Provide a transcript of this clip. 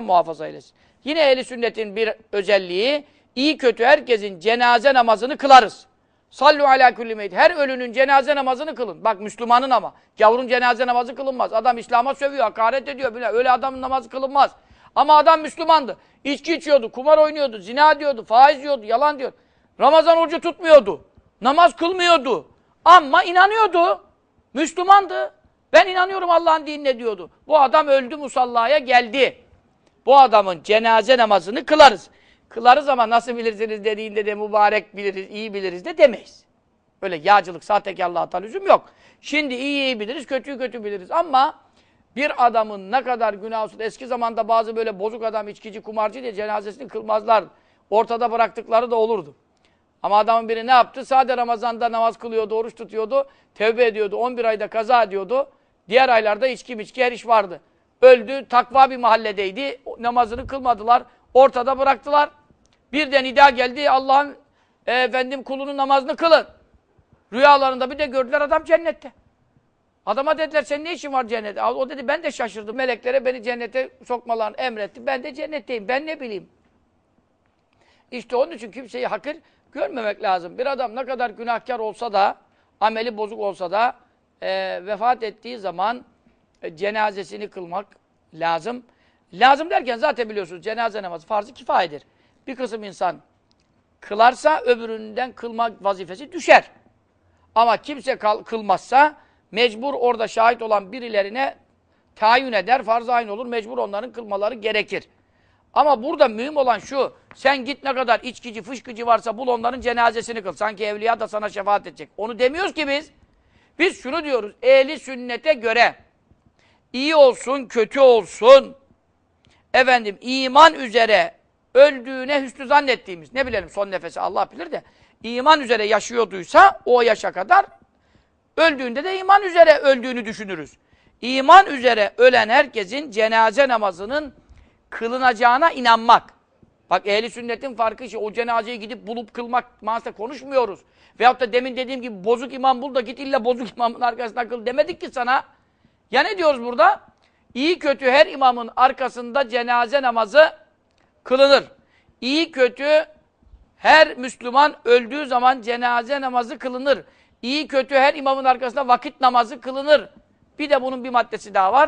muhafaza eylesin. Yine ehli sünnetin bir özelliği iyi kötü herkesin cenaze namazını kılarız. Sallu ala kulli meyyit. Her ölünün cenaze namazını kılın. Bak Müslümanın ama. Gavurun cenaze namazı kılınmaz. Adam İslam'a sövüyor, hakaret ediyor. Bile. Öyle adamın namazı kılınmaz. Ama adam Müslümandı. İçki içiyordu, kumar oynuyordu, zina diyordu, faiz diyordu, yalan diyordu. Ramazan orucu tutmuyordu. Namaz kılmıyordu. Ama inanıyordu. Müslümandı. Ben inanıyorum Allah'ın dinine diyordu. Bu adam öldü musallaya geldi. Bu adamın cenaze namazını kılarız. Kılarız ama nasıl bilirsiniz dediğinde de mübarek biliriz, iyi biliriz de demeyiz. Öyle yağcılık, sahtekarlığa lüzum yok. Şimdi iyi iyi biliriz, kötüyü kötü biliriz ama bir adamın ne kadar günah olsun, eski zamanda bazı böyle bozuk adam, içkici, kumarcı diye cenazesini kılmazlar. Ortada bıraktıkları da olurdu. Ama adamın biri ne yaptı? Sade Ramazan'da namaz kılıyordu, oruç tutuyordu, tevbe ediyordu, 11 ayda kaza ediyordu. Diğer aylarda içki miçki her iş vardı. Öldü, takva bir mahalledeydi, namazını kılmadılar, ortada bıraktılar. Birden nida geldi, Allah'ın e, efendim kulunun namazını kılın. Rüyalarında bir de gördüler adam cennette. Adama dediler senin ne işin var cennette? O dedi ben de şaşırdım. Meleklere beni cennete sokmalarını emretti. Ben de cennetteyim. Ben ne bileyim. İşte onun için kimseyi hakir görmemek lazım. Bir adam ne kadar günahkar olsa da, ameli bozuk olsa da e, vefat ettiği zaman cenazesini kılmak lazım. Lazım derken zaten biliyorsunuz cenaze namazı farz-ı kifayedir. Bir kısım insan kılarsa öbüründen kılmak vazifesi düşer. Ama kimse kılmazsa mecbur orada şahit olan birilerine tayin eder, farz-ı ayn olur, mecbur onların kılmaları gerekir. Ama burada mühim olan şu, sen git ne kadar içkici, fışkıcı varsa bul onların cenazesini kıl. Sanki evliya da sana şefaat edecek. Onu demiyoruz ki biz. Biz şunu diyoruz, ehli sünnete göre iyi olsun, kötü olsun, efendim iman üzere öldüğüne hüsnü zannettiğimiz, ne bilelim son nefesi Allah bilir de, iman üzere yaşıyorduysa o yaşa kadar öldüğünde de iman üzere öldüğünü düşünürüz. İman üzere ölen herkesin cenaze namazının kılınacağına inanmak. Bak ehli sünnetin farkı şey, o cenazeyi gidip bulup kılmak manasında konuşmuyoruz. Veyahut da demin dediğim gibi bozuk imam bul da git illa bozuk imamın arkasına kıl demedik ki sana. Ya ne diyoruz burada? İyi kötü her imamın arkasında cenaze namazı kılınır. İyi kötü her Müslüman öldüğü zaman cenaze namazı kılınır. İyi kötü her imamın arkasında vakit namazı kılınır. Bir de bunun bir maddesi daha var.